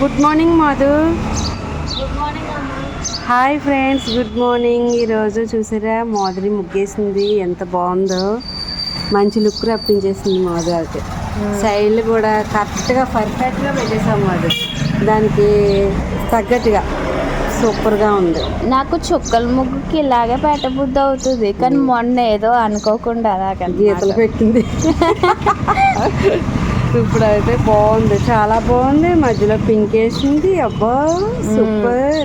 Good morning Madhu good morning అమ్మ hi friends good morning ఈరోజు చూసారా? మాధురి ముగ్గేసింది. ఎంత బాగుందో. మంచి లుక్ రప్పించేసింది మాధు అయితే. సైడ్లు కూడా కరెక్ట్గా పర్ఫెక్ట్గా పెట్టేసాం మాధు. దానికి తగ్గట్టుగా సూపర్గా ఉంది. నాకు చుక్కల ముగ్గుకి ఇలాగే పెట్టబుద్ధి అవుతుంది. కానీ మొన్న ఏదో అనుకోకుండా అలాగే గీతలు పెట్టింది. ఇప్పుడైతే బాగుంది. చాలా బాగుంది. మధ్యలో పింక్ వేసింది. అబ్బా సూపర్.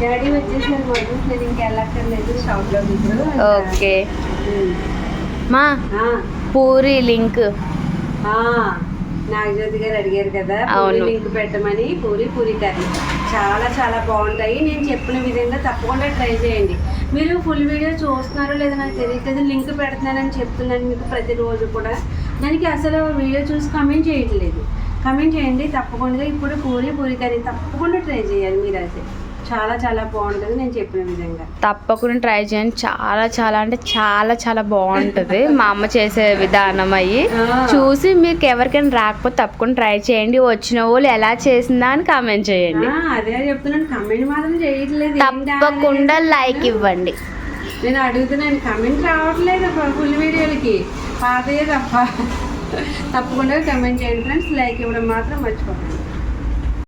డాడీ వచ్చేసారు మధు నేను ఇంకెళ్ళక్కర్లేదు షాప్లో ఇప్పుడు ఓకే. మా పూరి లింక్. నాగజ్యోతి గారు అడిగారు కదా పూరి. లింక్ పెట్టమని పూరి పూరి కర్రీ. చాలా చాలా బాగుంటాయి. నేను చెప్పిన విధంగా తప్పకుండా ట్రై చేయండి. మీరు ఫుల్ వీడియో చూస్తున్నారో లేదో నాకు తెలియట్లేదు లింక్ పెడుతున్నానని చెప్తున్నాను మీకు ప్రతిరోజు కూడా. దానికి అసలు వీడియో చూసి కమెంట్ చేయట్లేదు. కమెంట్ చేయండి. తప్పకుండా ఇప్పుడు పూరి పూరి కర్రీ తప్పకుండా ట్రై చేయాలి మీరు అయితే చాలా చాలా బాగుంటుంది నేను చెప్పిన విధంగా. తప్పకుండా ట్రై చేయండి. చాలా చాలా అంటే చాలా చాలా బాగుంటుంది. మా అమ్మ చేసే విధానం అయ్యి. చూసి మీకు ఎవరికైనా రాకపోతే తప్పకుండా ట్రై చేయండి. వచ్చిన వాళ్ళు ఎలా చేసిందా అని కామెంట్ చేయండి. అదే చెప్తున్నాను. కమెంట్ మాత్రం చేయట్లేదు. తప్పకుండా లైక్ ఇవ్వండి. నేను అడుగుతున్నాను. కమెంట్ రావట్లేదు ఫుల్ వీడియోలకి. పాతయే తప్ప. తప్పకుండా కమెంట్ చేయండి ఫ్రెండ్స్ లైక్ ఇవ్వడం మాత్రం మర్చిపోకండి.